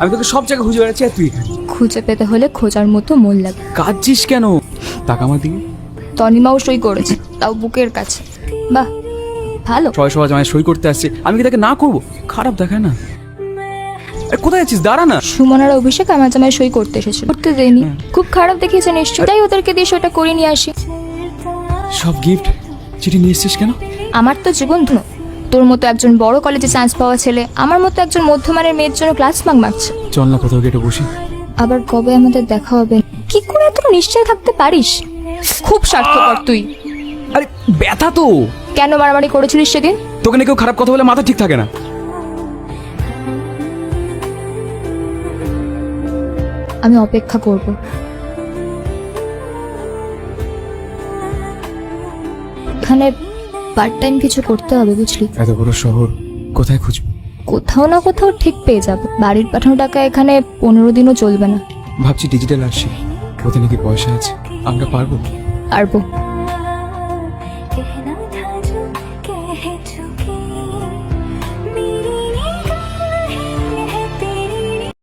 আমি তোকে সব জায়গায় খুঁজে বেড়াচ্ছি আর তুই এখানে। খুঁজে পেতে হলে খোঁজার মতো মন লাগে। কাঁদছিস কেন? টাকা আমার দিকে? তনিমাও সই করেছে তাও বুকের কাছে। বাহ ভালো। ছয় সবাই আমায় সই করতে আসছে। আমি কি তাকে না করব? খারাপ দেখায় না। আরে কোথায় আছিস দাঁড়া না। সুমনার অভিষেক আমার জামায় সই করতে এসেছিল। করতে দেয়নি। খুব খারাপ দেখিয়েছে নিশ্চয় তাই ওদেরকে দিয়ে সেটা করে নিয়ে আসি। সব গিফট চিঠি নিয়ে এসছিস কেন? আমার তো জীবন ধন্য। তোর মতো একজন বড় কলেজে চান্স পাওয়া ছেলে আমার মতো একজন মধ্যমানের মেয়ের জন্য ক্লাস মার্ক মারছে। চল না কোথাও গেটে বসি। আবার কবে আমাদের দেখা হবে? কি করে এত নিশ্চয় থাকতে পারিস? খুব স্বার্থপর তুই। আরে ব্যথা তো। কেন মারামারি করেছিলিস সেদিন? তোকে নিয়ে কেউ খারাপ কথা বলে মাথা ঠিক থাকে না। আমি অপেক্ষা করব। এখানে পার্ট টাইম কিছু করতে হবে বুঝলি? এত বড় শহর কোথায় খুঁজব? কোথাও না কোথাও ঠিক পেয়ে যাবে। বাড়ির পাঠানো টাকা এখানে পনেরো দিনও চলবে না। ভাবছি ডিজিটাল আসছি ওতে নাকি পয়সা আছে। আমরা পারব পারব।